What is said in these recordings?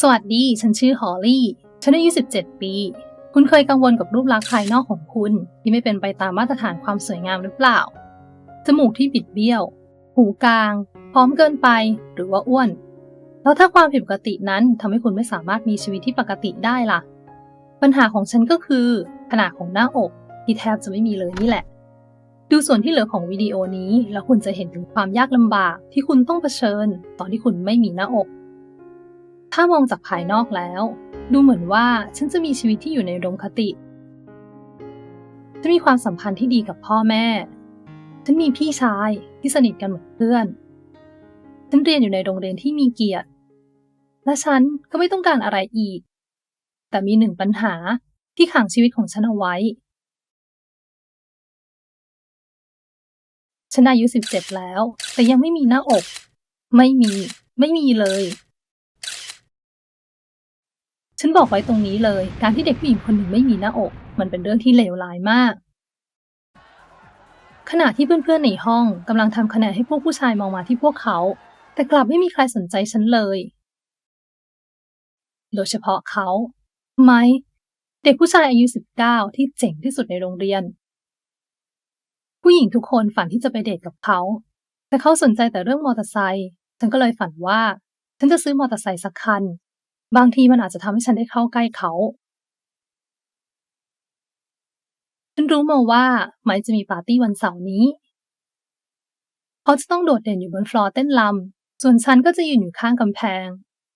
สวัสดี ฉันชื่อฮอลลี่ ฉันอายุ 17 ปี คุณเคยกังวลกับรูปลักษณ์ภายนอกของคุณ ที่ไม่เป็นไปตามมาตรฐานความสวยงามหรือเปล่า จมูกที่บิดเบี้ยว หูกลาง พร้อมเกินไป หรือว่าอ้วน แล้วถ้าความผิดปกตินั้นทำให้คุณไม่สามารถมีชีวิตที่ปกติได้ล่ะ ปัญหาของฉันก็คือ ขนาดของหน้าอก ที่แทบจะไม่มีเลยนี่แหละ ดูส่วนที่เหลือของวิดีโอนี้ แล้วคุณจะเห็นถึงความยากลำบากที่คุณต้องเผชิญ ตอนที่คุณไม่มีหน้าอก ถ้ามองจากภายนอกแล้ว ดูเหมือนว่าฉันจะมีชีวิตที่อยู่ในอุดมคติฉันมีความสัมพันธ์ที่ดีกับพ่อแม่ ฉันมีพี่ชายที่สนิทกันเหมือนเพื่อน ฉันเรียนอยู่ในโรงเรียนที่มีเกียรติ และฉันก็ไม่ต้องการอะไรอีก แต่มีหนึ่งปัญหาที่ขังชีวิตของฉันเอาไว้ ฉันอายุสิบเจ็ดแล้ว แต่ยังไม่มีหน้าอก ไม่มี ไม่มีเลย ฉันบอกไว้ตรงนี้เลย การที่เด็กผู้หญิงคนหนึ่งไม่มีหน้าอก มันเป็นเรื่องที่เลวร้ายมาก ขณะที่เพื่อนๆในห้องกำลังทำคะแนนให้พวกผู้ชายมองมาที่พวกเขา แต่กลับไม่มีใครสนใจฉันเลย โดยเฉพาะเขาไหมเด็กผู้ชายอายุ 19 ที่เจ๋งที่สุดในโรงเรียน ผู้หญิงทุกคนฝันที่จะไปเดทกับเขา แต่เขาสนใจแต่เรื่องมอเตอร์ไซค์ฉันก็เลยฝันว่า ฉันจะซื้อมอเตอร์ไซค์สักคัน บางทีมันอาจจะทำให้ฉันได้เข้าใกล้เขา ฉันรู้มาว่าไมค์จะมีปาร์ตี้วันเสาร์นี้ เขาจะต้องโดดเด่นอยู่บนฟลอร์เต้นลำ ส่วนฉันก็จะยืนอยู่ข้างกำแพง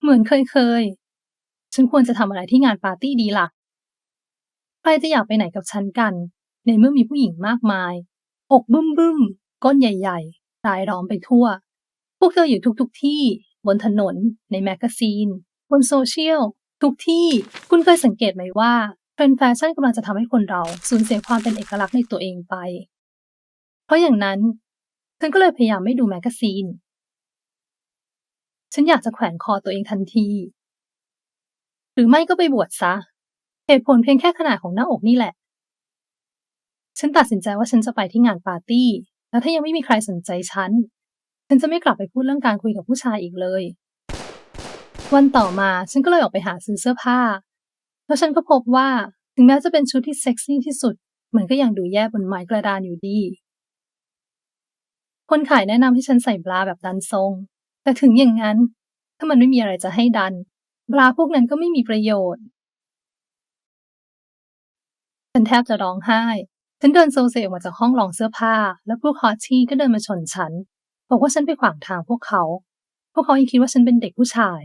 เหมือนเคยเคยๆฉันควรจะทำอะไรที่งานปาร์ตี้ดีล่ะ ใครจะอยากไปไหนกับฉันกัน ในเมื่อมีผู้หญิงมากมาย อกบึ้มบึ้มๆก้นใหญ่ ๆ รายล้อมไปทั่ว พวกเธออยู่ทุกๆทที่ บนถนน ในแมกกาซีน บนโซเชียลทุกที่คุณเคยสังเกตไหมว่าเทรนด์แฟชั่นกำลังจะทำให้คนเราสูญเสียความเป็นเอกลักษณ์ในตัวเองไป เพราะอย่างนั้น ฉันก็เลยพยายามไม่ดูแมกกาซีน ฉันอยากจะแขวนคอตัวเองทันที หรือไม่ก็ไปบวชซะ เหตุผลเพียงแค่ขนาดของหน้าอกนี่แหละ ฉันตัดสินใจว่าฉันจะไปที่งานปาร์ตี้ แล้วถ้ายังไม่มีใครสนใจฉัน ฉันจะไม่กลับไปพูดเรื่องการคุยกับผู้ชายอีกเลย วันต่อมาฉันก็เลยออกไปหาซื้อเสื้อผ้า แล้วฉันก็พบว่าถึงแม้จะเป็นชุดที่เซ็กซี่ที่สุด มันก็ยังดูแย่บนไม้กระดานอยู่ดี คนขายแนะนำให้ฉันใส่บราแบบดันทรง แต่ถึงอย่างนั้น ถ้ามันไม่มีอะไรจะให้ดันบราพวกนั้นก็ไม่มีประโยชน์ ฉันแทบจะร้องไห้ ฉันเดินโซเซออกมาจากห้องลองเสื้อผ้า แล้วพวกฮอตชี่ก็เดินมาชนฉัน บอกว่าฉันไปขวางทางพวกเขา พวกเขายังคิดว่าฉันเป็นเด็กผู้ชาย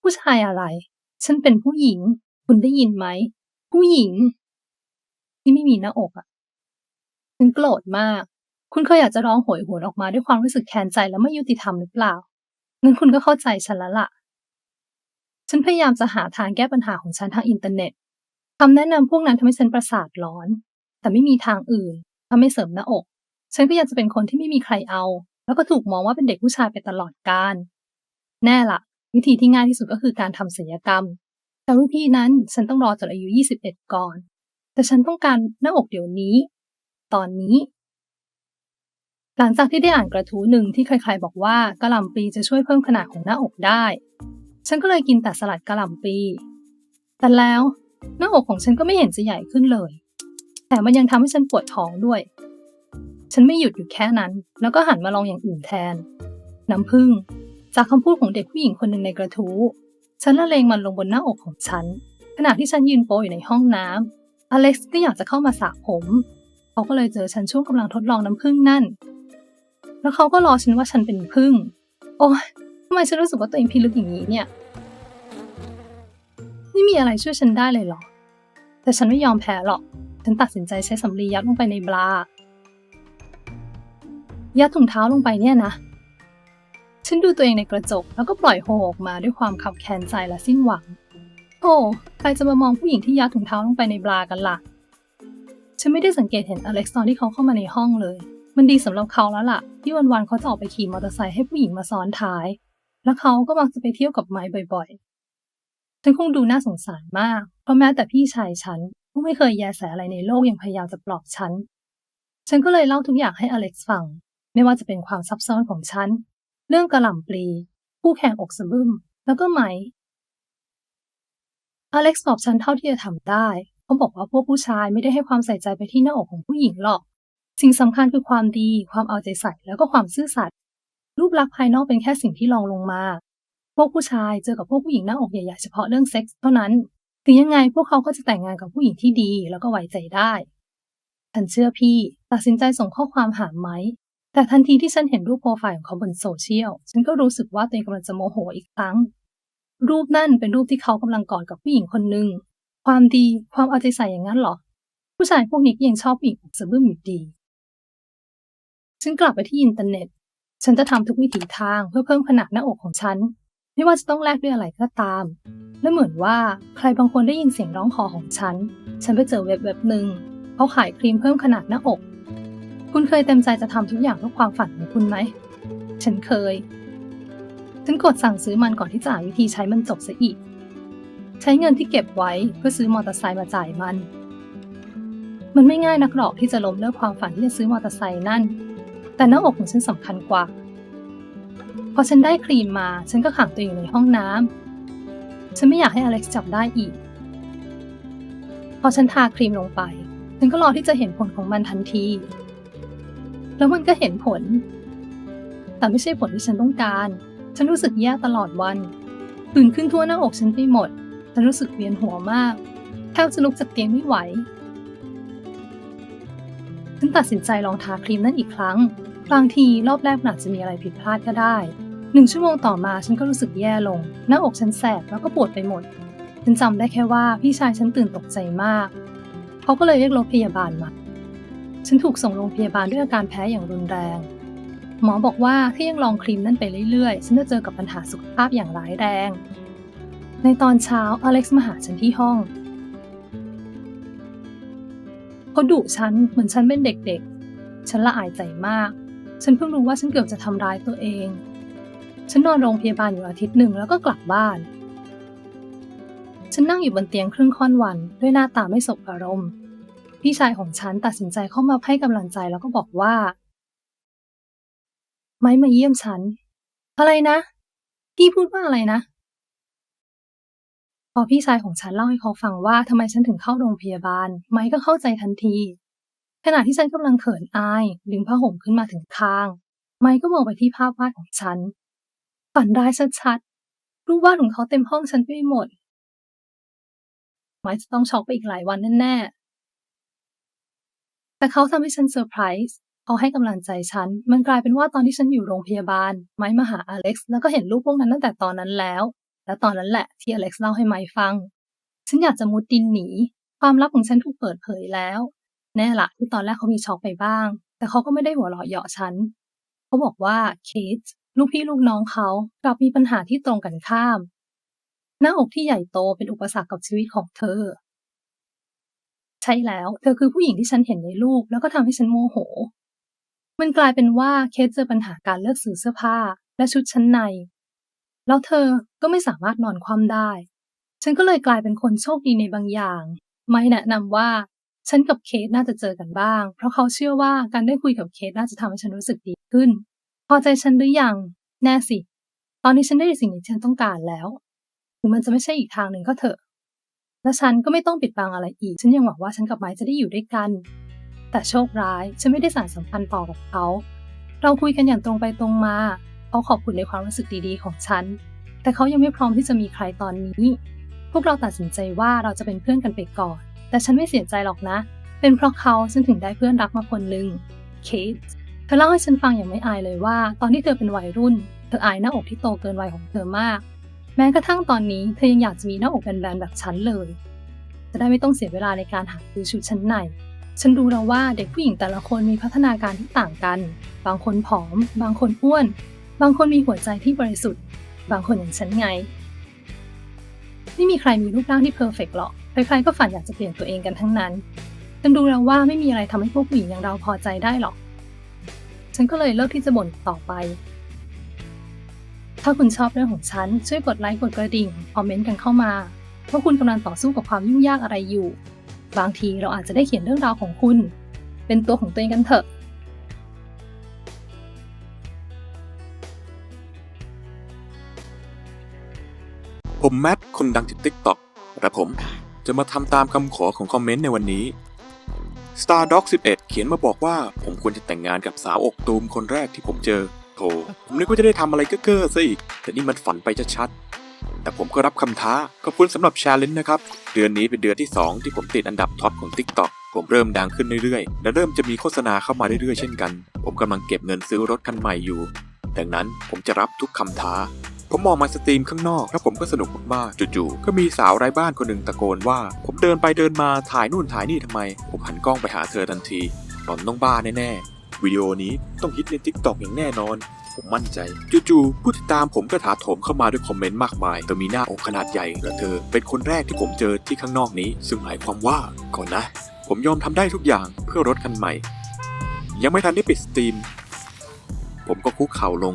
ผู้ชายอะไร ฉันเป็นผู้หญิง คุณได้ยินไหม ผู้หญิง ที่ไม่มีหน้าอกอะ่ะฉันโกรธมาก คุณเคยอยากจะร้องโหยหวนออกมาด้วยความรู้สึกแค้นใจและไม่ยุติธรรมหรือเปล่างั้นคุณก็เข้าใจฉันแล้วล่ะ ฉันพยายามจะหาทางแก้ปัญหาของฉันทางอินเทอร์เน็ตคำแนะนำพวกนั้นทำให้ฉันประสาทร้อน แต่ไม่มีทางอื่นถ้าไม่เสริมหน้าอก ฉันก็อยังจะเป็นคนที่ไม่มีใครเอา แล้วก็ถูกมองว่าเป็นเด็กผู้ชายไปตลอดกาลแน่ละ วิธีที่ง่ายที่สุดก็คือการทำศัลยกรรม แต่วิธีนั้นฉันต้องรอจนอายุ 21 ก่อน แต่ฉันต้องการหน้าอกเดี๋ยวนี้ ตอนนี้ หลังจากที่ได้อ่านกระทู้หนึ่งที่ใครๆบอกว่ากระหล่ำปลีจะช่วยเพิ่มขนาดของหน้าอกได้ ฉันก็เลยกินแต่สลัดกระหล่ำปลีแต่แล้วหน้าอกของฉันก็ไม่เห็นจะใหญ่ขึ้นเลย แต่มันยังทำให้ฉันปวดท้องด้วย ฉันไม่หยุดอยู่แค่นั้น แล้วก็หันมาลองอย่างอื่นแทน น้ำผึ้ง จากคำพูดของเด็กผู้หญิงคนหนึ่งในกระทู้ ฉันละเลงมันลงบนหน้าอกของฉัน ขณะที่ฉันยืนโปอยู่ในห้องน้ำอเล็กซ์ก็อยากจะเข้ามาสระผม เขาก็เลยเจอฉันช่วงกำลังทดลองน้ำผึ้งนั่น แล้วเขาก็รอฉันว่าฉันเป็นผึ้ง โอ้ยทำไมฉันรู้สึกว่าตัวเองพิลึกอย่างนี้เนี่ย ไม่มีอะไรช่วยฉันได้เลยหรอ แต่ฉันไม่ยอมแพ้หรอก ฉันตัดสินใจใช้สำลียัดลงไปในบรายัดถุงเท้าลงไปเนี่ยนะ ฉันดูตัวเองในกระจกแล้วก็ปล่อยโฮออกมาด้วยความขับแค้นใจและสิ้นหวังโอ้ใครจะมามองผู้หญิงที่ยัดถุงเท้าลงไปในบรากันล่ะ ฉันไม่ได้สังเกตเห็นอเล็กซ์ตอนที่เขาเข้ามาในห้องเลย มันดีสำหรับเขาแล้วล่ะ ที่วันๆเขาจะออกไปขี่มอเตอร์ไซค์ให้ผู้หญิงมาซ้อนท้าย แล้วเขาก็มักจะไปเที่ยวกับไม้บ่อยๆ ฉันคงดูน่าสงสารมาก เพราะแม้แต่พี่ชายฉันผู้ไม่เคยแยแสอะไรในโลกยังพยายามจะปลอบฉัน ฉันก็เลยเล่าทุกอย่างให้อเล็กซ์ฟัง ไม่ว่าจะเป็นความซับซ้อนของฉัน เรื่องกระหล่ำปลีผู้แข่งอกสะบึ้ม แล้วก็ไหม อเล็กซ์ตอบฉันเท่าที่จะทำได้เขาบอกว่าพวกผู้ชายไม่ได้ให้ความใส่ใจไปที่หน้าอกของผู้หญิงหรอก สิ่งสำคัญคือความดี ความเอาใจใส่แล้วก็ความซื่อสัตย์รูปลักษณ์ภายนอกเป็นแค่สิ่งที่รองลงมา พวกผู้ชายเจอกับพวกผู้หญิงหน้าอกใหญ่ๆเฉพาะเรื่องเซ็กส์เท่านั้น ถึงยังไงพวกเขาก็จะแต่งงานกับผู้หญิงที่ดีแล้วก็ไว้ใจได้ ฉันเชื่อพี่ ตัดสินใจส่งข้อความหาไหม แต่ทันทีที่ฉันเห็นรูปโปรไฟล์ของเขาบนโซเชียล ฉันก็รู้สึกว่าตัวเองกำลังจะโมโหอีกครั้ง รูปนั่นเป็นรูปที่เขากำลังกอดกับผู้หญิงคนหนึ่ง ความดี ความเอาใจใส่อย่างนั้นเหรอ ผู้ชายพวกนี้ก็ยังชอบผู้หญิงอกสะบึ้มอยู่ดี ฉันกลับไปที่อินเทอร์เน็ต ฉันจะทำทุกวิถีทางเพื่อเพิ่มขนาดหน้าอกของฉัน ไม่ว่าจะต้องแลกด้วยอะไรก็ตาม และเหมือนว่าใครบางคนได้ยินเสียงร้องขอของฉัน ฉันไปเจอเว็บเว็บหนึ่งเขาขายครีมเพิ่มขนาดหน้าอก คุณเคยเต็มใจจะทำทุกอย่างเพื่อความฝันของคุณไหม ฉันเคย ฉันกดสั่งซื้อมันก่อนที่จะหาวิธีใช้มันจบซะอีก ใช้เงินที่เก็บไว้เพื่อซื้อมอเตอร์ไซค์มาจ่ายมัน มันไม่ง่ายนักหรอกที่จะล้มเลิกความฝันที่จะซื้อมอเตอร์ไซค์นั่น แต่หน้าอกของฉันสำคัญกว่า พอฉันได้ครีมมา ฉันก็ขังตัวเองในห้องน้ำ ฉันไม่อยากให้อเล็กซ์จับได้อีก พอฉันทาครีมลงไป ฉันก็รอที่จะเห็นผลของมันทันที แล้วมันก็เห็นผล แต่ไม่ใช่ผลที่ฉันต้องการ ฉันรู้สึกแย่ตลอดวัน ตื่นขึ้นทั่วหน้าอกฉันไปหมด ฉันรู้สึกเวียนหัวมากแทบจะลุกจากเตียงไม่ไหว ฉันตัดสินใจลองทาครีมนั่นอีกครั้ง บางทีรอบแรกมันอาจจะมีอะไรผิดพลาดก็ได้ หนึ่งชั่วโมงต่อมาฉันก็รู้สึกแย่ลง หน้าอกฉันแสบแล้วก็ปวดไปหมด ฉันจำได้แค่ว่าพี่ชายฉันตื่นตกใจมาก เขาก็เลยเรียกรถพยาบาลมา ฉันถูกส่งโรงพยาบาลด้วยอาการแพ้อย่างรุนแรง หมอบอกว่าถ้ายังลองครีมนั่นไปเรื่อยๆ ฉันจะเจอกับปัญหาสุขภาพอย่างร้ายแรง ในตอนเช้าอเล็กซ์มาหาฉันที่ห้อง เขาดุฉันเหมือนฉันเป็นเด็กๆ ฉันละอายใจมาก ฉันเพิ่งรู้ว่าฉันเกือบจะทำร้ายตัวเอง ฉันนอนโรงพยาบาลอยู่อาทิตย์หนึ่งแล้วก็กลับบ้าน ฉันนั่งอยู่บนเตียงครึ่งค่อนวันด้วยหน้าตาไม่สบอารมณ์ พี่ชายของฉันตัดสินใจเข้ามาให้กำลังใจแล้วก็บอกว่า ไม้มาเยี่ยมฉัน อะไรนะ พี่พูดว่าอะไรนะ พอพี่ชายของฉันเล่าให้เขาฟังว่าทำไมฉันถึงเข้าโรงพยาบาล ไม้ก็เข้าใจทันที ขณะที่ฉันกำลังเขินอาย ดึงผ้าห่มขึ้นมาถึงคาง ไม้ก็มองไปที่ภาพวาดของฉัน ฝันร้ายชัดๆรูปวาดของเขาเต็มห้องฉันไปหมดไม้จะต้องช็อกไปอีกหลายวันแน่ๆ แต่เขาทำให้ฉันเซอร์ไพรส์เขาให้กำลังใจฉัน มันกลายเป็นว่าตอนที่ฉันอยู่โรงพยาบาล ไม้มาหาอเล็กซ์แล้วก็เห็นรูปพวกนั้นตั้งแต่ตอนนั้นแล้ว และตอนนั้นแหละที่อเล็กซ์เล่าให้ไม้ฟัง ฉันอยากจะมุดดินหนี ความลับของฉันถูกเปิดเผยแล้ว แน่ละที่ตอนแรกเขามีช็อกไปบ้าง แต่เขาก็ไม่ได้หัวเราะเยาะฉัน เขาบอกว่าเคทลูกพี่ลูกน้องเขากลับมีปัญหาที่ตรงกันข้าม หน้าอกที่ใหญ่โตเป็นอุปสรรคกับชีวิตของเธอ ใช่แล้ว เธอคือผู้หญิงที่ฉันเห็นในรูปแล้วก็ทำให้ฉันโมโห มันกลายเป็นว่าเคสเจอปัญหาการเลือกซื้อเสื้อผ้า และชุดชั้นใน แล้วเธอก็ไม่สามารถนอนคว่ำได้ ฉันก็เลยกลายเป็นคนโชคดีในบางอย่าง ไม่แนะนำว่าฉันกับเคสน่าจะเจอกันบ้าง เพราะเขาเชื่อว่าการได้คุยกับเคสน่าจะทำให้ฉันรู้สึกดีขึ้น พอใจฉันหรือยัง แน่สิ ตอนนี้ฉันได้สิ่งที่ฉันต้องการแล้ว ถึงมันจะไม่ใช่อีกทางหนึ่งก็เถอะ และฉันก็ไม่ต้องปิดบังอะไรอีก ฉันยังหวังว่าฉันกับไม้จะได้อยู่ด้วยกัน แต่โชคร้าย ฉันไม่ได้สานสัมพันธ์ต่อกับเขา เราคุยกันอย่างตรงไปตรงมา เขาขอบคุณในความรู้สึกดีๆ ของฉัน แต่เขายังไม่พร้อมที่จะมีใครตอนนี้ พวกเราตัดสินใจว่าเราจะเป็นเพื่อนกันไปก่อน แต่ฉันไม่เสียใจหรอกนะ เป็นเพราะเขาฉันถึงได้เพื่อนรักมาคนหนึ่ง เคท เธอเล่าให้ฉันฟังอย่างไม่อายเลยว่า ตอนที่เธอเป็นวัยรุ่น เธออายหน้าอกที่โตเกินวัยของเธอมาก ม้กระทั่งตอนนี้เธอยังอยากจะมีหน้าอกแบนๆแบบฉันเลย จะได้ไม่ต้องเสียเวลาในการหาซื้อชุดชั้นใน ฉันรู้แล้วว่าเด็กผู้หญิงแต่ละคนมีพัฒนาการที่ต่างกัน บางคนผอม บางคนอ้วน บางคนมีหัวใจที่บริสุทธิ์ บางคนอย่างฉันไง ไม่มีใครมีรูปร่างที่เพอร์เฟกต์หรอก ใครๆก็ฝันอยากจะเปลี่ยนตัวเองกันทั้งนั้น ฉันรู้แล้วว่าไม่มีอะไรทำให้พวกผู้หญิงอย่างเราพอใจได้หรอก ฉันก็เลยเลิกที่จะบ่นต่อไป ถ้าคุณชอบเรื่องของฉัน ช่วยกดไลค์กดกระดิ่ง คอมเมนต์กันเข้ามาว่าคุณกำลังต่อสู้กับความยุ่งยากอะไรอยู่ บางทีเราอาจจะได้เขียนเรื่องราวของคุณ เป็นตัวของตัวเองกันเถอะผมแมทคนดังที่ TikTok และผมจะมาทำตามคำขอของคอมเมนต์ในวันนี้ Stardog 11 เขียนมาบอกว่าผมควรจะแต่งงานกับสาวอกตูมคนแรกที่ผมเจอโธ่ผมนึกว่าจะได้ทำอะไรเก้อๆซะอีก แต่นี่มันฝันไปชัดๆ แต่ผมก็รับคำท้า ขอบคุณสำหรับชาเลนจ์นะครับ เดือนนี้เป็นเดือนที่ 2 ที่ผมติดอันดับท็อปของ TikTok ผมเริ่มดังขึ้นเรื่อยๆ และเริ่มจะมีโฆษณาเข้ามาเรื่อยๆ เช่นกัน ผมกำลังเก็บเงินซื้อรถคันใหม่อยู่ ดังนั้นผมจะรับทุกคำท้า ผมมองมาสตรีมข้างนอก แล้วผมก็สนุกมากๆ จู่ๆ ก็มีสาวไร้บ้านคนหนึ่งตะโกนว่า ผมเดินไปเดินมาถ่ายนู่นถ่ายนี่ทำไม ผมหันกล้องไปหาเธอทันทีหล่อนต้องบ้าแน่ๆ วิดีโอนี้ต้องฮิตในทิกตอกอย่างแน่นอน ผมมั่นใจ จู่ๆผู้ติดตามผมก็ถาโถมเข้ามาด้วยคอมเมนต์มากมายเธอมีหน้าอกขนาดใหญ่และเธอ เป็นคนแรกที่ผมเจอที่ข้างนอกนี้ ซึ่งหมายความว่าก่อนนะ ผมยอมทำได้ทุกอย่างเพื่อรถคันใหม่ ยังไม่ทันได้ปิดสตรีม ผมก็คุกเข่าลง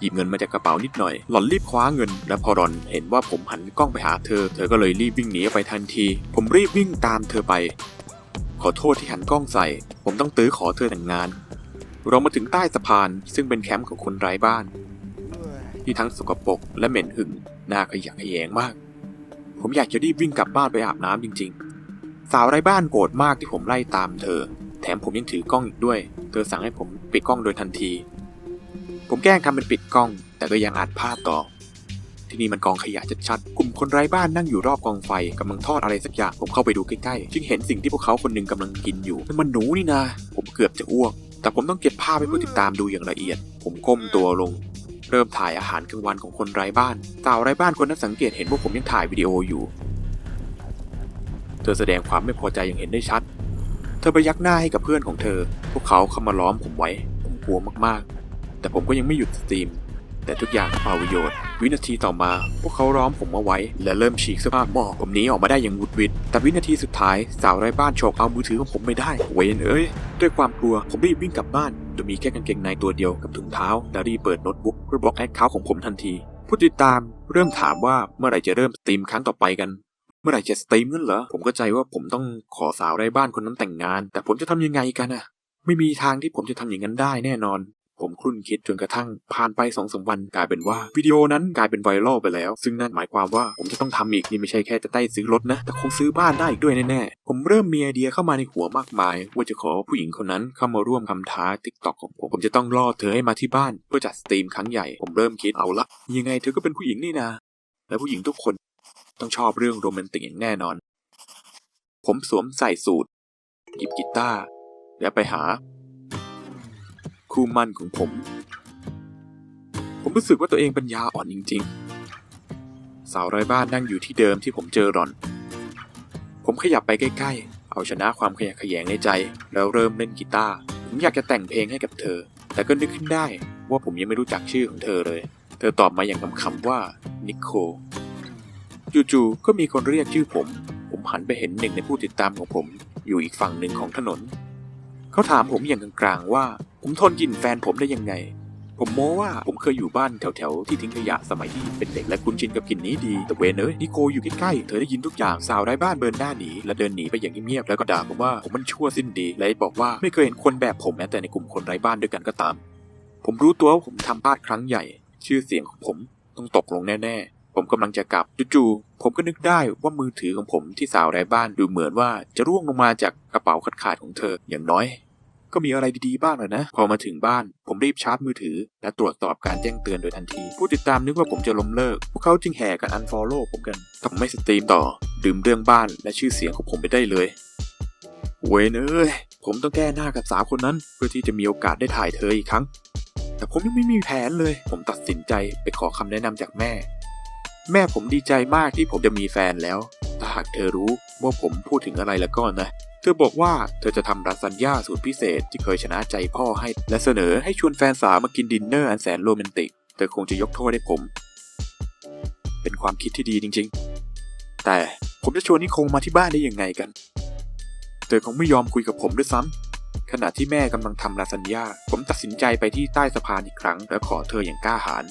หยิบเงินมาจากกระเป๋านิดหน่อย หล่อนรีบคว้าเงิน และพอหล่อนเห็นว่าผมหันกล้องไปหาเธอ เธอก็เลยรีบวิ่งหนีไปทันที ผมรีบวิ่งตามเธอไป ขอโทษที่หันกล้องใส่ ผมต้องตื้อขอเธอแต่งงาน เรามาถึงใต้สะพาน ซึ่งเป็นแคมป์ของคนไร้บ้าน ที่ทั้งสกปรกและเหม็นหึงน่าขยะแขยงมาก ผมอยากจะรีบวิ่งกลับบ้านไปอาบน้ำจริง ๆ สาวไร้บ้านโกรธมากที่ผมไล่ตามเธอ แถมผมยังถือกล้องอีกด้วย เธอสั่งให้ผมปิดกล้องโดยทันที ผมแกล้งทำเป็นปิดกล้อง แต่ก็ยังอัดภาพต่อ ที่นี่มันกองขยะชัดๆ กลุ่มคนไร้บ้านนั่งอยู่รอบกองไฟกำลังทอดอะไรสักอย่าง ผมเข้าไปดูใกล้ๆ จึงเห็นสิ่งที่พวกเขาคนหนึ่งกำลังกินอยู่นั่นมันหนูนี่นาผมเกือบจะอ้วก แต่ผมต้องเก็บภาพให้ผู้ติดตามดูอย่างละเอียด ผมก้มตัวลง เริ่มถ่ายอาหารกลางวันของคนไร้บ้านสาวไร้บ้านคนนั้นสังเกตเห็นว่าผมยังถ่ายวิดีโออยู่ เธอแสดงความไม่พอใจอย่างเห็นได้ชัด เธอไปยักหน้าให้กับเพื่อนของเธอ พวกเขาเข้ามาล้อมผมไว้ ผมกลัวมากๆ แต่ผมก็ยังไม่หยุดสตรีม แต่ทุกอย่างเปล่าประโยชน์ วินาทีต่อมา พวกเขาล้อมผมเอาไว้ และเริ่มฉีกเสื้อผ้าหมอกผมนี้ออกมาได้อย่างวุดวิดแต่วินาทีสุดท้ายสาวไร้บ้านโฉกเอามือถือของผมไม่ได้ เวนเอ้ย ด้วยความกลัวผมรีบวิ่งกลับบ้านโดยมีแค่กางเกงในตัวเดียวกับถุงเท้าแล้วรีบเปิดโน้ตบุ๊กเพื่อบล็อกแอคเคาท์ของผมทันที ผู้ติดตามเริ่มถามว่าเมื่อไหร่จะเริ่มสตรีมครั้งต่อไปกันเมื่อไหร่จะสตรีมนั่นเหรอ ผมก็ใจว่าผมต้องขอสาวไร้บ้านคนนั้นแต่งงาน แต่ผมจะทำยังไงกันอะไม่มีทางที่ผมจะทำอย่างนั้นได้แน่นอน ผมครุ่นคิดจนกระทั่งผ่านไปสองสามวันกลายเป็นว่าวิดีโอนั้นกลายเป็นไวรัลไปแล้ว ซึ่งนั่นหมายความว่าผมจะต้องทำอีกนี่ไม่ใช่แค่จะได้ซื้อรถนะ แต่คงซื้อบ้านได้อีกด้วยแน่ๆ ผมเริ่มมีไอเดียเข้ามาในหัวมากมาย ว่าจะขอผู้หญิงคนนั้นเข้ามาร่วมคำท้าทิกตอกของผม ผมจะต้องล่อเธอให้มาที่บ้าน เพื่อจัดสตรีมครั้งใหญ่ ผมเริ่มคิดเอาละยังไงเธอก็เป็นผู้หญิงนี่นาและผู้หญิงทุกคนต้องชอบเรื่องโรแมนติกอย่างแน่นอน ผมสวมใส่สูทหยิบกีตาร์และไปหา คู่มั่นของผม ผมรู้สึกว่าตัวเองปัญญาอ่อนจริง ๆ สาวไร้บ้านนั่งอยู่ที่เดิมที่ผมเจอหล่อน ผมขยับไปใกล้ ๆ เอาชนะความขยะแขยงในใจ แล้วเริ่มเล่นกีตาร์ผมอยากจะแต่งเพลงให้กับเธอ แต่ก็นึกขึ้นได้ว่าผมยังไม่รู้จักชื่อของเธอเลย เธอตอบมาอย่างคำๆว่านิโคจู่ๆก็มีคนเรียกชื่อผม ผมหันไปเห็นหนึ่งในผู้ติดตามของผม อยู่อีกฝั่งหนึ่งของถนน เขาถามผมอย่างกลางๆว่า ผมทนกินแฟนผมได้ยังไง ผมโม้ว่าผมเคยอยู่บ้านแถวๆที่ทิ้งขยะสมัยที่เป็นเด็กและคุ้นชินกับกลิ่นนี้ดี แต่เวนเอ้ยนิโคอยู่ใกล้ๆเธอได้ยินทุกอย่างสาวไร้บ้านเบิร์นหน้าหนีและเดินหนีไปอย่างเงียบๆแล้วก็ด่าผมว่าผมมันชั่วสิ้นดีและบอกว่าไม่เคยเห็นคนแบบผมแม้แต่ในกลุ่มคนไร้บ้านด้วยกันก็ตาม ผมรู้ตัวว่าผมทำพลาดครั้งใหญ่ ชื่อเสียงของผมต้องตกลงแน่ๆ ผมกำลังจะกลับจู่ๆ ผมก็นึกได้ว่ามือถือของผมที่สาวไร้บ้านดูเหมือนว่าจะร่วงลงมาจากกระเป๋าขาดๆของเธอ อย่างน้อย ก็มีอะไรดีๆบ้างเลยนะ พอมาถึงบ้าน ผมรีบชาร์จมือถือ และตรวจสอบการแจ้งเตือนโดยทันที ผู้ติดตามนึกว่าผมจะล้มเลิก พวกเขาจึงแห่กันอันฟอลโล่ผมกันถ้าผมไม่สตรีมต่อ ดื่มเรื่องบ้านและชื่อเสียงของผมไปได้เลยเวยเอ้ยผมต้องแก้หน้ากับสาวคนนั้น เพื่อที่จะมีโอกาสได้ถ่ายเธออีกครั้ง แต่ผมยังไม่มีแผนเลย ผมตัดสินใจไปขอคำแนะนำจากแม่ แม่ผมดีใจมากที่ผมจะมีแฟนแล้ว ถ้าหากเธอรู้ว่าผมพูดถึงอะไรแล้วก็นะ เธอบอกว่าเธอจะทำรัสัญญาสูตรพิเศษที่เคยชนะใจพ่อให้ และเสนอให้ชวนแฟนสาวมากินดินเนอร์อันแสนโรแมนติก เธอคงจะยกโทษให้ผม เป็นความคิดที่ดีจริง ๆ แต่ผมจะชวนนิคงมาที่บ้านได้ยังไงกัน เธอคงไม่ยอมคุยกับผมด้วยซ้ำ ขณะที่แม่กำลังทำลาซานญ่าผมตัดสินใจไปที่ใต้สะพานอีกครั้ง และขอเธออย่างกล้าหาญ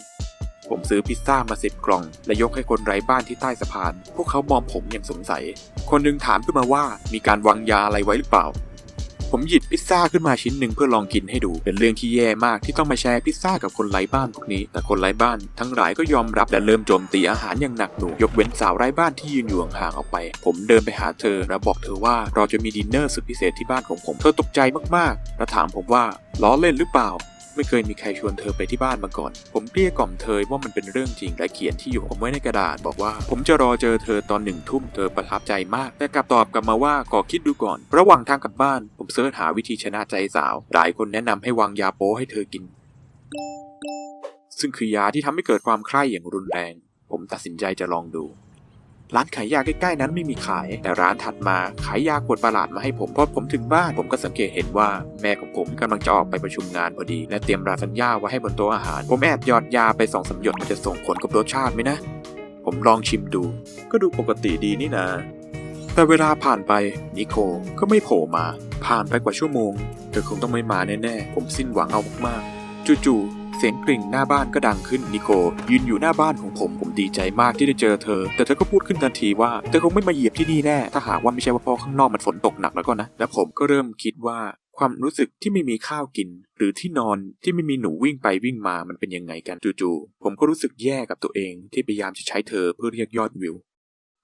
ผมซื้อพิซซ่ามาสิบกล่อง และยกให้คนไร้บ้านที่ใต้สะพาน พวกเขามองผมอย่างสงสัย คนหนึงถามขึ้นมาว่ามีการวางยาอะไรไว้หรือเปล่า ผมหยิบพิซซ่าขึ้นมาชิ้นหนึ่งเพื่อลองกินให้ดู เป็นเรื่องที่แย่มากที่ต้องมาแชร์พิซซ่ากับคนไร้บ้านพวกนี้ แต่คนไร้บ้านทั้งหลายก็ยอมรับและเริ่มโจมตีอาหารอย่างหนักหน่วงยกเว้นสาวไร้บ้านที่ยืนอยู่ห่างออกไป ผมเดินไปหาเธอและบอกเธอว่าเราจะมีดินเนอร์สุดพิเศษที่บ้านของผม เธอตกใจมากๆ และถามผมว่าล้อเล่นหรือเปล่า ไม่เคยมีใครชวนเธอไปที่บ้านมาก่อน ผมเกลี้ยกล่อมเธอว่ามันเป็นเรื่องจริงและเขียนที่อยู่ผมไว้ในกระดาษบอกว่า ผมจะรอเจอเธอตอนหนึ่งทุ่มเธอประทับใจมาก แต่กลับตอบกลับมาว่าขอคิดดูก่อน ระหว่างทางกลับบ้าน ผมเสิร์ชหาวิธีชนะใจสาว หลายคนแนะนำให้วางยาโป๊ให้เธอกิน ซึ่งคือยาที่ทำให้เกิดความใคร่อย่างรุนแรง ผมตัดสินใจจะลองดู ร้านขายยาใกล้ๆนั้นไม่มีขาย แต่ร้านถัดมาขายยาขวดประหลาดมาให้ผมพอผมถึงบ้านผมก็สังเกตเห็นว่าแม่ของผมกำลังจะออกไปประชุมงานพอดี และเตรียมราสัญญาไว้ให้บนโต๊ะอาหาร ผมแอบหยอดยาไปสองสามหยดมันจะส่งผลกับรสชาติไหมนะ ผมลองชิมดู ก็ดูปกติดีนี่นะแต่เวลาผ่านไปนิโคก็ไม่โผล่มา ผ่านไปกว่าชั่วโมงเธอคงต้องไม่มาแน่ๆผมสิ้นหวังเอามากๆจู่ๆ เสียงกริ่งหน้าบ้านก็ดังขึ้นนิโคยืนอยู่หน้าบ้านของผมผมดีใจมากที่ได้เจอเธอ แต่เธอก็พูดขึ้นทันทีว่าเธอคงไม่มาเหยียบที่นี่แน่ถ้าหากว่าไม่ใช่ว่าพ่อข้างนอกมันฝนตกหนักแล้วก็นะและผมก็เริ่มคิดว่าความรู้สึกที่ไม่มีข้าวกิน หรือที่นอนที่ไม่มีหนูวิ่งไปวิ่งมามันเป็นยังไงกันจู่ๆผมก็รู้สึกแย่กับตัวเองที่พยายามจะใช้เธอเพื่อเรียกยอดวิว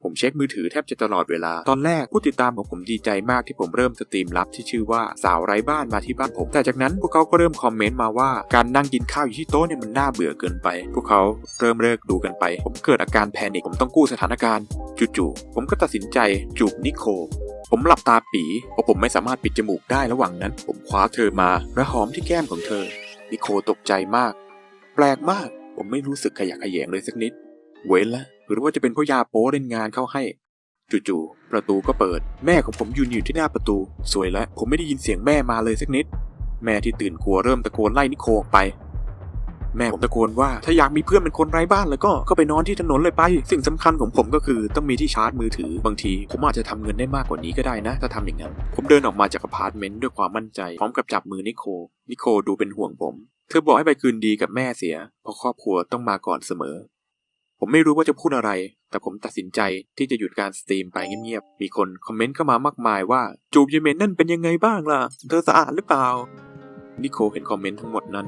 ผมเช็คมือถือแทบจะตลอดเวลา ตอนแรกผู้ติดตามของผมดีใจมากที่ผมเริ่มสตรีมลับที่ชื่อว่าสาวไร้บ้านมาที่บ้านผม แต่จากนั้นพวกเขาก็เริ่มคอมเมนต์มาว่าการนั่งกินข้าวอยู่ที่โต๊ะเนี่ยมันน่าเบื่อเกินไป พวกเขาเริ่มเลิกดูกันไป ผมเกิดอาการแพนิคผมต้องกู้สถานการณ์จู่ๆผมก็ตัดสินใจจูบนิโคผมหลับตาปีเพราะผมไม่สามารถปิดจมูกได้ระหว่างนั้น ผมคว้าเธอมาและหอมที่แก้มของเธอ นิโคตกใจมาก แปลกมาก ผมไม่รู้สึกขยะแขยงเลยสักนิด เว้นละ หรือว่าจะเป็นพราะยาโป้เล่นงานเข้าให้จู่ๆประตูก็เปิด แม่ของผมยืนอยู่ที่หน้าประตู สวยแล้วผมไม่ได้ยินเสียงแม่มาเลยสักนิด แม่ที่ตื่นกลัวเริ่มตะโกนไล่นิโคออกไป แม่ผมตะโกนว่าถ้าอยากมีเพื่อนเป็นคนไร้บ้านแล้วก็ก็ไปนอนที่ถนนเลยไป สิ่งสำคัญของผมก็คือต้องมีที่ชาร์จมือถือ บางทีผมอาจจะทำเงินได้มากกว่านี้ก็ได้นะ ถ้าทำอย่างนั้น ผมเดินออกมาจากอพาร์ตเมนต์ด้วยความมั่นใจพร้อมกับจับมือนิโค นิโคดูเป็นห่วงผม เธอบอกให้ไปคืนดีกับแม่เสีย เพราะครอบครัวต้องมาก่อนเสมอ ผมไม่รู้ว่าจะพูดอะไร แต่ผมตัดสินใจที่จะหยุดการสตรีมไปเงียบๆ มีคนคอมเมนต์เข้ามามากมายว่า จูบเยเมนนั่นเป็นยังไงบ้างล่ะ เธอสะอาดหรือเปล่า นิโคเห็นคอมเมนต์ทั้งหมดนั้น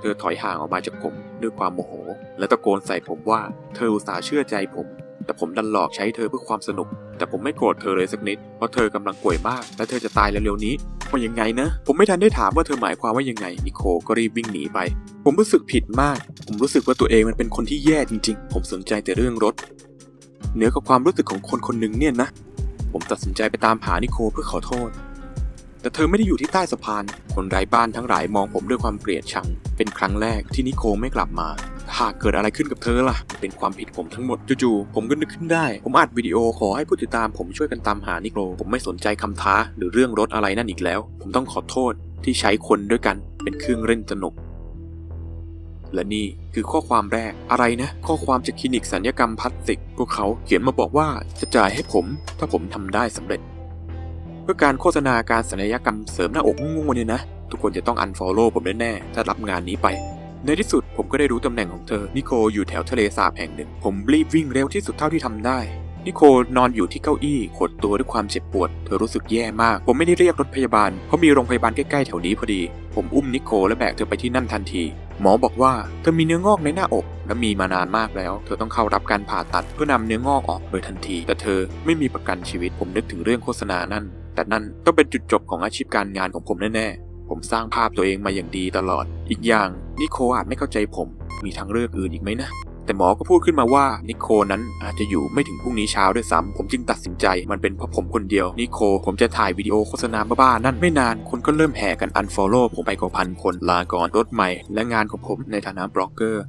เธอถอยห่างออกมาจากผมด้วยความโมโห และตะโกนใส่ผมว่า เธออุตส่าห์เชื่อใจผม แต่ผมดันหลอกใช้เธอเพื่อความสนุก แต่ผมไม่โกรธเธอเลยสักนิด เพราะเธอกำลังป่วยมาก และเธอจะตายเร็วๆนี้ว่ายังไงนะ ผมไม่ทันได้ถามว่าเธอหมายความว่ายังไง นิโคก็รีบวิ่งหนีไป ผมรู้สึกผิดมาก ผมรู้สึกว่าตัวเองมันเป็นคนที่แย่จริงๆ ผมสนใจแต่เรื่องรถ เหนือกับความรู้สึกของคนคนหนึ่งเนี่ยนะ ผมตัดสินใจไปตามหานิโคเพื่อขอโทษ แต่เธอไม่ได้อยู่ที่ใต้สะพาน คนไร้บ้านทั้งหลายมองผมด้วยความเกลียดชัง เป็นครั้งแรกที่นิโคไม่กลับมา หากเกิดอะไรขึ้นกับเธอล่ะ เป็นความผิดผมทั้งหมดจู่ๆผมก็นึกขึ้นได้ ผมอัดวิดีโอขอให้ผู้ติดตามผมช่วยกันตามหานิโคผมไม่สนใจคำท้าหรือเรื่องรถอะไรนั่นอีกแล้ว ผมต้องขอโทษที่ใช้คนด้วยกันเป็นเครื่องเล่นสนุกและนี่คือข้อความแรกอะไรนะ ข้อความจากคลินิกสัญญกรรมพลาสติก พวกเขาเขียนมาบอกว่าจะจ่ายให้ผม ถ้าผมทำได้สำเร็จ เพื่อการโฆษณาการศัลยกรรมเสริมหน้าอกงงๆเนี่ยนะ ทุกคนจะต้องอันฟอลโล่ผมแน่ๆถ้ารับงานนี้ไป ในที่สุดผมก็ได้รู้ตำแหน่งของเธอ นิโคอยู่แถวทะเลสาบแห่งหนึ่ง ผมรีบวิ่งเร็วที่สุดเท่าที่ทำได้ นิโคลนอนอยู่ที่เก้าอี้ขดตัวด้วยความเจ็บปวด เธอรู้สึกแย่มาก ผมไม่ได้เรียกรถพยาบาล เพราะมีโรงพยาบาลใกล้ๆแถวนี้พอดี ผมอุ้มนิโคลและแบกเธอไปที่นั่นทันที หมอบอกว่าเธอมีเนื้องอกในหน้าอก และมีมานานมากแล้ว เธอต้องเข้ารับการผ่าตัดเพื่อนำเนื้องอกออกโดยทันที แต่เธอไม่มีประกันชีวิต ผมนึกถึงเรื่องโฆษณานั่น แต่นั่นต้องเป็นจุดจบของอาชีพการงานของผมแน่ๆ ผมสร้างภาพตัวเองมาอย่างดีตลอด อีกอย่างนิโคอาจไม่เข้าใจผม มีทางเลือกอื่นอีกไหมนะ แต่หมอก็พูดขึ้นมาว่านิโคนั้นอาจจะอยู่ไม่ถึงพรุ่งนี้เช้าด้วยซ้ำผมจึงตัดสินใจ มันเป็นเพราะผมคนเดียวนิโค ผมจะถ่ายวิดีโอโฆษณาบ้าๆนั่นไม่นาน คนก็เริ่มแห่กัน unfollow ผมไปกว่าพันคนลาก่อนรถใหม่ และงานของผมในฐานะบล็อกเกอร์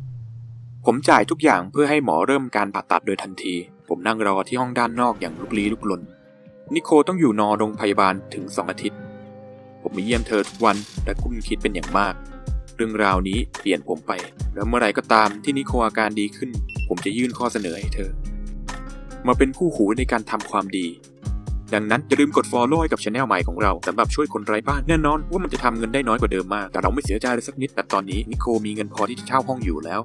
ผมจ่ายทุกอย่างเพื่อให้หมอเริ่มการผ่าตัดโดยทันที ผมนั่งรอที่ห้องด้านนอกอย่างลุกลี้ลุกลนนิโคต้องอยู่นอนโรงพยาบาลถึงสองอาทิตย์ ผมมาเยี่ยมเธอทุกวันและกุ้มคิดเป็นอย่างมาก เรื่องราวนี้เปลี่ยนผมไป แล้วเมื่อไหร่ก็ตามที่นิโคอาการดีขึ้น ผมจะยื่นข้อเสนอให้เธอ มาเป็นคู่หูในการทำความดี ดังนั้นอย่าลืมกด follow ให้กับช anel ใหม่ของเราสำหรับช่วยคนไร้บ้านแน่นอนว่ามันจะทำเงินได้น้อยกว่าเดิมมาก แต่เราไม่เสียใจเลยสักนิดแต่ตอนนี้นิโคมีเงินพอที่จะเช่าห้องอยู่แล้ว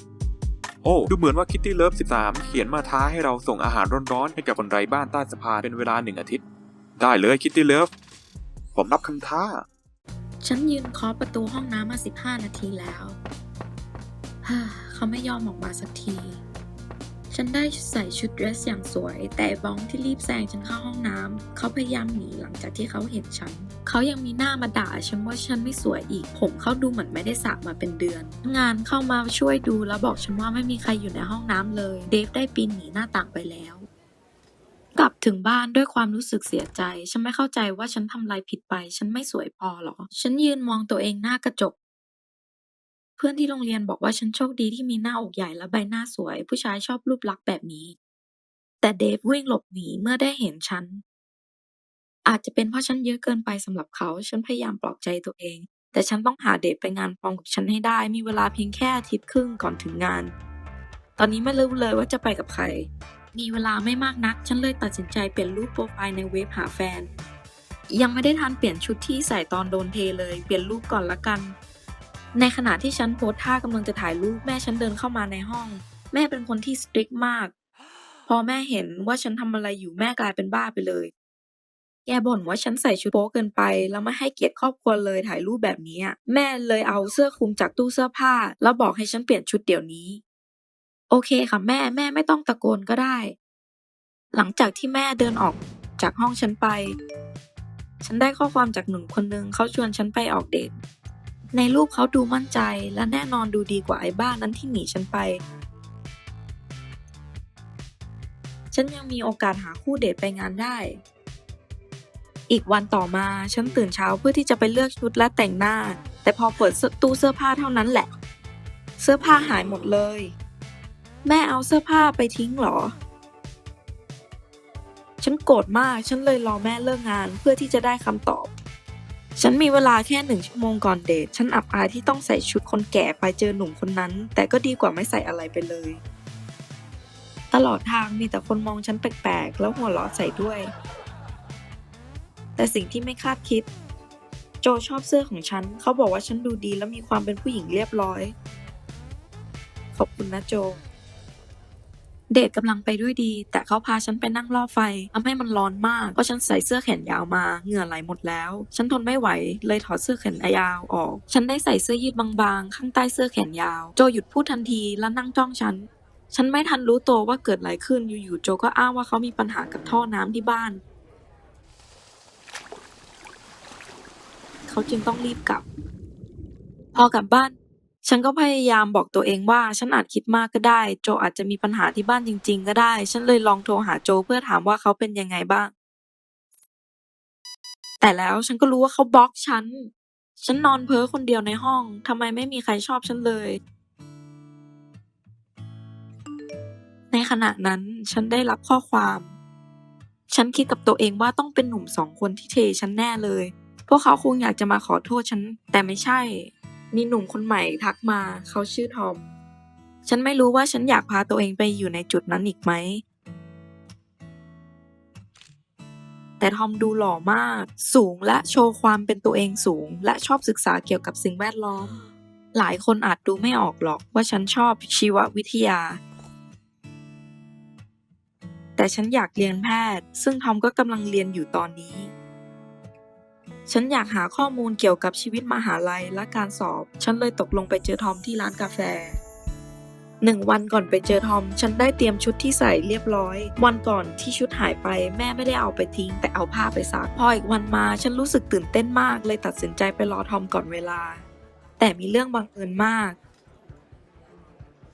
โอ้ดูเหมือนว่า Kitty Love 13 เขียนมาท้าให้เราส่งอาหารร้อนๆ ให้กับคนไร้บ้านใต้สะพานเป็นเวลาหนึ่งอาทิตย์ ได้เลย Kitty Love ผมรับคำท้า ฉันยืนเคาะประตูห้องน้ำมา 15 นาทีแล้วฮ่าเขาไม่ยอมออกมาสักที ฉันได้ใส่ชุดเดรสอย่างสวย แต่บ้องที่รีบแซงฉันเข้าห้องน้ำเขาพยายามหนีหลังจากที่เขาเห็นฉัน เขายังมีหน้ามาด่าฉันว่าฉันไม่สวยอีก ผมเขาดูเหมือนไม่ได้สระมาเป็นเดือน งานเข้ามาช่วยดูแล้วบอกฉันว่าไม่มีใครอยู่ในห้องน้ำเลย เดฟได้ปีนหนีหน้าต่างไปแล้ว กลับถึงบ้านด้วยความรู้สึกเสียใจ ฉันไม่เข้าใจว่าฉันทำอะไรผิดไป ฉันไม่สวยพอหรอ ฉันยืนมองตัวเองหน้ากระจก เพื่อนที่โรงเรียนบอกว่าฉันโชคดีที่มีหน้าอกใหญ่และใบหน้าสวย ผู้ชายชอบรูปลักษณ์แบบนี้ แต่เดฟวิ่งหลบหนีเมื่อได้เห็นฉัน อาจจะเป็นเพราะฉันเยอะเกินไปสำหรับเขา ฉันพยายามปลอบใจตัวเอง แต่ฉันต้องหาเดทไปงานพร้อมกับฉันให้ได้ มีเวลาเพียงแค่อาทิตย์ครึ่งก่อนถึงงาน ตอนนี้ไม่รู้เลยว่าจะไปกับใคร มีเวลาไม่มากนัก ฉันเลยตัดสินใจเปลี่ยนรูปโปรไฟล์ในเว็บหาแฟน ยังไม่ได้ทันเปลี่ยนชุดที่ใส่ตอนโดนเทเลย เปลี่ยนรูปก่อนละกัน ในขณะที่ฉันโพสท่ากำลังจะถ่ายรูปแม่ฉันเดินเข้ามาในห้อง แม่เป็นคนที่สตริกมาก พอแม่เห็นว่าฉันทำอะไรอยู่แม่กลายเป็นบ้าไปเลย แกบ่นว่าฉันใส่ชุดโป๊เกินไปแล้วไม่ให้เกียรติครอบครัวเลยถ่ายรูปแบบนี้ แม่เลยเอาเสื้อคลุมจากตู้เสื้อผ้า แล้วบอกให้ฉันเปลี่ยนชุดเดี๋ยวนี้ โอเคค่ะแม่ แม่ไม่ต้องตะโกนก็ได้ หลังจากที่แม่เดินออกจากห้องฉันไป ฉันได้ข้อความจากหนุ่มคนนึงเขาชวนฉันไปออกเดท ในรูปเขาดูมั่นใจและแน่นอนดูดีกว่าไอ้บ้านนั้นที่หนีฉันไป ฉันยังมีโอกาสหาคู่เดทไปงานได้ อีกวันต่อมาฉันตื่นเช้าเพื่อที่จะไปเลือกชุดและแต่งหน้า แต่พอเปิดตู้เสื้อผ้าเท่านั้นแหละ เสื้อผ้าหายหมดเลย แม่เอาเสื้อผ้าไปทิ้งเหรอ ฉันโกรธมาก ฉันเลยรอแม่เลิกงานเพื่อที่จะได้คำตอบ ฉันมีเวลาแค่หนึ่งชั่วโมงก่อนเดท ฉันอับอายที่ต้องใส่ชุดคนแก่ไปเจอหนุ่มคนนั้น แต่ก็ดีกว่าไม่ใส่อะไรไปเลย ตลอดทางมีแต่คนมองฉันแปลกๆ แล้วหัวเราะใส่ด้วย แต่สิ่งที่ไม่คาดคิด โจชอบเสื้อของฉัน เขาบอกว่าฉันดูดีและมีความเป็นผู้หญิงเรียบร้อย ขอบคุณนะโจ เดทกำลังไปด้วยดี แต่เขาพาฉันไปนั่งล่อไฟทำให้มันร้อนมากเพราะฉันใส่เสื้อแขนยาวมาเหงื่อไหลหมดแล้ว ฉันทนไม่ไหว เลยถอดเสื้อแขนยาวออก ฉันได้ใส่เสื้อยืดบางๆ ข้างใต้เสื้อแขนยาว โจหยุดพูดทันทีแล้วนั่งจ้องฉันฉันไม่ทันรู้ตัวว่าเกิดอะไรขึ้นอยู่ๆโจก็อ้างว่าเขามีปัญหากับท่อน้ำที่บ้าน เขาจึงต้องรีบกลับ พอกลับบ้าน ฉันก็พยายามบอกตัวเองว่าฉันอาจคิดมากก็ได้ โจอาจจะมีปัญหาที่บ้านจริง ๆ ก็ได้ ฉันเลยลองโทรหาโจเพื่อถามว่าเขาเป็นยังไงบ้าง แต่แล้วฉันก็รู้ว่าเขาบล็อกฉัน ฉันนอนเพ้อคนเดียวในห้องทำไมไม่มีใครชอบฉันเลย ในขณะนั้นฉันได้รับข้อความ ฉันคิดกับตัวเองว่าต้องเป็นหนุ่มสองคนที่เทฉันแน่เลย พวกเขาคงอยากจะมาขอโทษฉันแต่ไม่ใช่ มีหนุ่มคนใหม่ทักมา เขาชื่อทอม ฉันไม่รู้ว่าฉันอยากพาตัวเองไปอยู่ในจุดนั้นอีกไหม แต่ทอมดูหล่อมาก สูงและโชว์ความเป็นตัวเองสูง และชอบศึกษาเกี่ยวกับสิ่งแวดล้อม หลายคนอาจดูไม่ออกหรอกว่าฉันชอบชีววิทยา แต่ฉันอยากเรียนแพทย์ ซึ่งทอมก็กำลังเรียนอยู่ตอนนี้ ฉันอยากหาข้อมูลเกี่ยวกับชีวิตมหาลัยและการสอบ ฉันเลยตกลงไปเจอทอมที่ร้านกาแฟหนึ่งวันก่อนไปเจอทอม ฉันได้เตรียมชุดที่ใส่เรียบร้อย วันก่อนที่ชุดหายไป แม่ไม่ได้เอาไปทิ้ง แต่เอาผ้าไปซัก พออีกวันมา ฉันรู้สึกตื่นเต้นมาก เลยตัดสินใจไปรอทอมก่อนเวลา แต่มีเรื่องบังเอิญมาก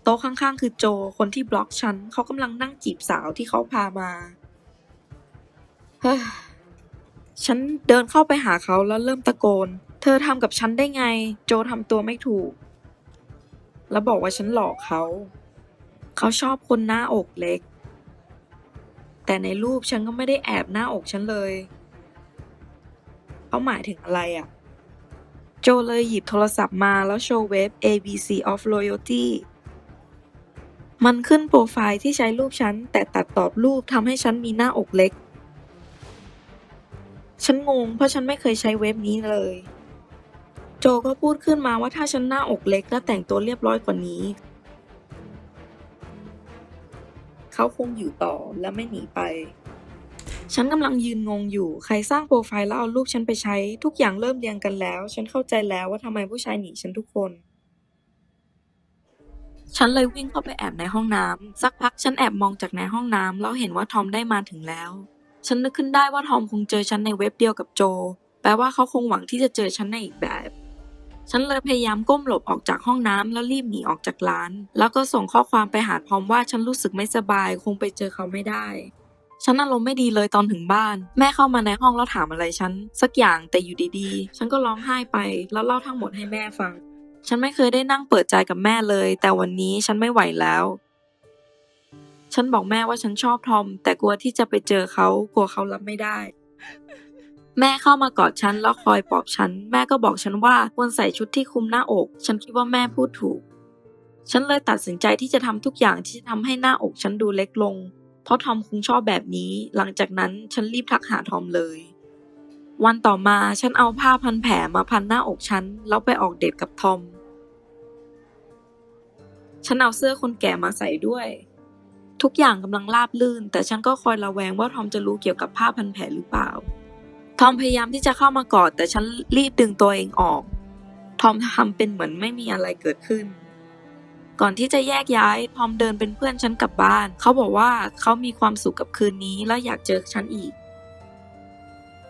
โต๊ะข้างๆ คือโจ คนที่บล็อกฉัน เขากำลังนั่งจีบสาวที่เขาพามา เฮ้ย ฉันเดินเข้าไปหาเขาแล้วเริ่มตะโกน เธอทำกับฉันได้ไง โจทำตัวไม่ถูก แล้วบอกว่าฉันหลอกเขา เขาชอบคนหน้าอกเล็ก แต่ในรูปฉันก็ไม่ได้แอบหน้าอกฉันเลย เขาหมายถึงอะไรอะ่ะ โจเลยหยิบโทรศัพท์มาแล้วโชว์เว็บ ABC of Loyalty มันขึ้นโปรไฟล์ที่ใช้รูปฉัน แต่ตัดตอบรูปทำให้ฉันมีหน้าอกเล็ก ฉันงงเพราะฉันไม่เคยใช้เว็บนี้เลย โจก็พูดขึ้นมาว่าถ้าฉันหน้าอกเล็กและแต่งตัวเรียบร้อยกว่านี้ เขาคงอยู่ต่อและไม่หนีไป ฉันกำลังยืนงงอยู่ ใครสร้างโปรไฟล์แล้วเอารูปฉันไปใช้ ทุกอย่างเริ่มเรียงกันแล้ว ฉันเข้าใจแล้วว่าทำไมผู้ชายหนีฉันทุกคนฉันเลยวิ่งเข้าไปแอบในห้องน้ำสักพักฉันแอบมองจากในห้องน้ำแล้วเห็นว่าทอมได้มาถึงแล้ว ฉันนึกขึ้นได้ว่าทอมคงเจอฉันในเว็บเดียวกับโจ แปลว่าเขาคงหวังที่จะเจอฉันในอีกแบบ ฉันเลยพยายามก้มหลบออกจากห้องน้ำแล้วรีบหนีออกจากร้าน แล้วก็ส่งข้อความไปหาทอมว่าฉันรู้สึกไม่สบาย คงไปเจอเขาไม่ได้ฉันอารมณ์ไม่ดีเลยตอนถึงบ้าน แม่เข้ามาในห้องแล้วถามอะไรฉัน สักอย่างแต่อยู่ดีๆ ฉันก็ร้องไห้ไป แล้วเล่าทั้งหมดให้แม่ฟัง ฉันไม่เคยได้นั่งเปิดใจกับแม่เลย แต่วันนี้ฉันไม่ไหวแล้ว ฉันบอกแม่ว่าฉันชอบทอม แต่กลัวที่จะไปเจอเขา กลัวเขารับไม่ได้ แม่เข้ามากอดฉันแล้วคอยปลอบฉัน แม่ก็บอกฉันว่าควรใส่ชุดที่คลุมหน้าอก ฉันคิดว่าแม่พูดถูก ฉันเลยตัดสินใจที่จะทำทุกอย่างที่จะทำให้หน้าอกฉันดูเล็กลง เพราะทอมคงชอบแบบนี้ หลังจากนั้นฉันรีบทักหาทอมเลย วันต่อมาฉันเอาผ้าพันแผลมาพันหน้าอกฉันแล้วไปออกเดทกับทอมฉันเอาเสื้อคนแก่มาใส่ด้วย ทุกอย่างกำลังราบลื่น แต่ฉันก็คอยระแวงว่าทอมจะรู้เกี่ยวกับผ้าพันแผลหรือเปล่า ทอมพยายามที่จะเข้ามากอดแต่ฉันรีบดึงตัวเองออก ทอมทำเป็นเหมือนไม่มีอะไรเกิดขึ้น ก่อนที่จะแยกย้าย ทอมเดินเป็นเพื่อนฉันกลับบ้าน เขาบอกว่าเขามีความสุขกับคืนนี้และอยากเจอฉันอีก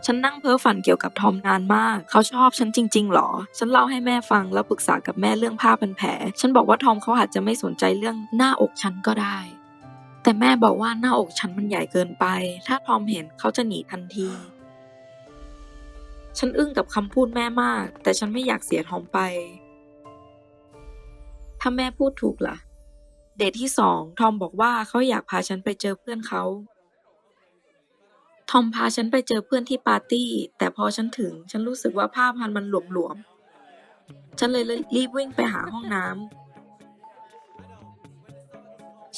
ฉันนั่งเพ้อฝันเกี่ยวกับทอมนานมาก เขาชอบฉันจริงๆหรอ ฉันเล่าให้แม่ฟังแล้วปรึกษากับแม่เรื่องผ้าพันแผล ฉันบอกว่าทอมเขาอาจจะไม่สนใจเรื่องหน้าอกฉันก็ได้ แต่แม่บอกว่าหน้าอกฉันมันใหญ่เกินไป ถ้าทอมเห็นเขาจะหนีทันที ฉันอึ้งกับคำพูดแม่มาก แต่ฉันไม่อยากเสียทอมไป ถ้าแม่พูดถูกล่ะ เดทที่สองทอมบอกว่าเขาอยากพาฉันไปเจอเพื่อนเขา ทอมพาฉันไปเจอเพื่อนที่ปาร์ตี้ แต่พอฉันถึง ฉันรู้สึกว่าผ้าพันมันหลวมๆ ฉันเลยรีบวิ่งไปหาห้องน้ำ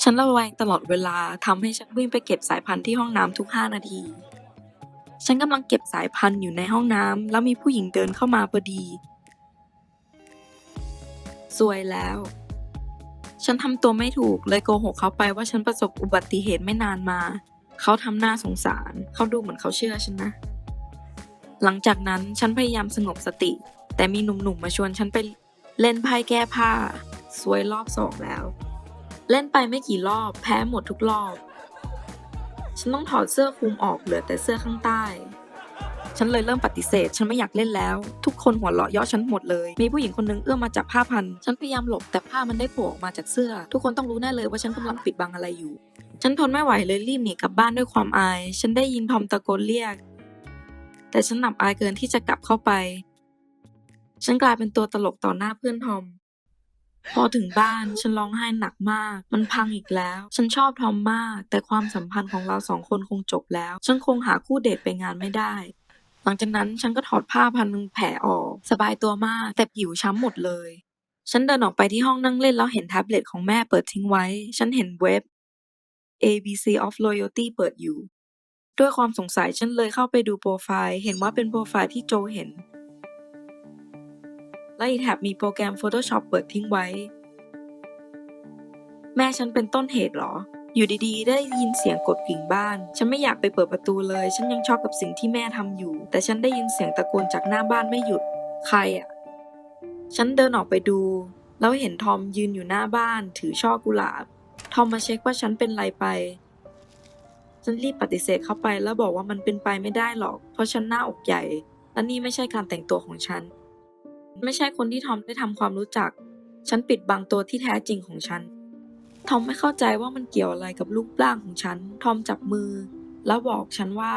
ฉันระแวงตลอดเวลาทำให้ฉันวิ่งไปเก็บสายพันธุ์ที่ห้องน้ำทุกห้านาที ฉันกำลังเก็บสายพันธุ์อยู่ในห้องน้ำแล้วมีผู้หญิงเดินเข้ามาพอดีสวยแล้ว ฉันทำตัวไม่ถูกเลยโกหกเขาไปว่าฉันประสบอุบัติเหตุไม่นานมา เขาทำหน้าสงสาร เขาดูเหมือนเขาเชื่อฉันนะ หลังจากนั้นฉันพยายามสงบสติ แต่มีหนุ่มๆมาชวนฉันไปเล่นไพ่แก้ผ้าสวยรอบสองแล้ว เล่นไปไม่กี่รอบแพ้หมดทุกรอบ ฉันต้องถอดเสื้อคลุมออกเหลือแต่เสื้อข้างใต้ ฉันเลยเริ่มปฏิเสธ ฉันไม่อยากเล่นแล้ว ทุกคนหัวเราะเยาะฉันหมดเลย มีผู้หญิงคนนึงเอื้อมมาจับผ้าพัน ฉันพยายามหลบแต่ผ้ามันได้โผล่ออกมาจากเสื้อ ทุกคนต้องรู้แน่เลยว่าฉันกำลังปิดบังอะไรอยู่ ฉันทนไม่ไหวเลยรีบหนีกลับบ้านด้วยความอาย ฉันได้ยินทอมตะโกนเรียก แต่ฉันหนับอายเกินที่จะกลับเข้าไป ฉันกลายเป็นตัวตลกต่อหน้าเพื่อนทอม พอถึงบ้านฉันร้องไห้หนักมาก มันพังอีกแล้ว ฉันชอบทอมมาก แต่ความสัมพันธ์ของเราสองคนคงจบแล้ว ฉันคงหาคู่เดทไปงานไม่ได้ หลังจากนั้นฉันก็ถอดผ้าพันแผลออก สบายตัวมาก แต่ผิวช้ำหมดเลย ฉันเดินออกไปที่ห้องนั่งเล่นแล้วเห็นแท็บเล็ตของแม่เปิดทิ้งไว้ ฉันเห็นเว็บ ABC of Loyalty เปิดอยู่ ด้วยความสงสัยฉันเลยเข้าไปดูโปรไฟล์ เห็นว่าเป็นโปรไฟล์ที่โจเห็น และอีแท็บมีโปรแกรม Photoshop เปิดทิ้งไว้ แม่ฉันเป็นต้นเหตุเหรอ อยู่ดีๆ ได้ยินเสียงกดกิ่งบ้าน ฉันไม่อยากไปเปิดประตูเลย ฉันยังชอกกับสิ่งที่แม่ทำอยู่ แต่ฉันได้ยินเสียงตะโกนจากหน้าบ้านไม่หยุด ใครอะ ฉันเดินออกไปดู แล้วเห็นทอมยืนอยู่หน้าบ้าน ถือช่อกุหลาบ ทอมมาเช็คว่าฉันเป็นไรไปฉันรีบปฏิเสธเข้าไปแล้วบอกว่ามันเป็นไปไม่ได้หรอก เพราะฉันหน้าอกใหญ่ และนี่ไม่ใช่การแต่งตัวของฉัน ไม่ใช่คนที่ทอมได้ทำความรู้จัก ฉันปิดบังตัวที่แท้จริงของฉัน ทอมไม่เข้าใจว่ามันเกี่ยวอะไรกับรูปร่างของฉัน ทอมจับมือ แล้วบอกฉันว่า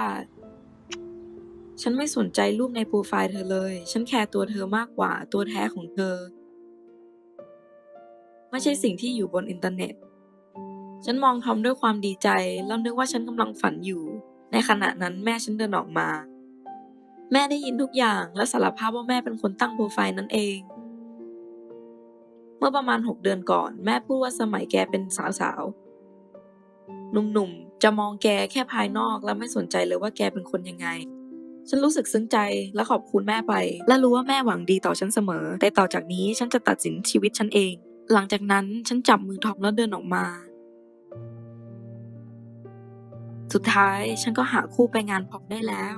ฉันไม่สนใจรูปในโปรไฟล์เธอเลย ฉันแคร์ตัวเธอมากกว่าตัวแท้ของเธอ ไม่ใช่สิ่งที่อยู่บนอินเทอร์เน็ต ฉันมองทอมด้วยความดีใจ แล้วนึกว่าฉันกำลังฝันอยู่ ในขณะนั้นแม่ฉันเดินออกมา แม่ได้ยินทุกอย่างและสารภาพว่าแม่เป็นคนตั้งโปรไฟล์นั้นเอง เมื่อประมาณหกเดือนก่อน แม่พูดว่าสมัยแกเป็นสาวๆ หนุ่มๆ จะมองแกแค่ภายนอกและไม่สนใจเลยว่าแกเป็นคนยังไง ฉันรู้สึกซึ้งใจและขอบคุณแม่ไป และรู้ว่าแม่หวังดีต่อฉันเสมอ แต่ต่อจากนี้ฉันจะตัดสินชีวิตฉันเอง หลังจากนั้นฉันจับมือทอมแล้วเดินออกมาสุดท้ายฉันก็หาคู่ไปงานพอกได้แล้ว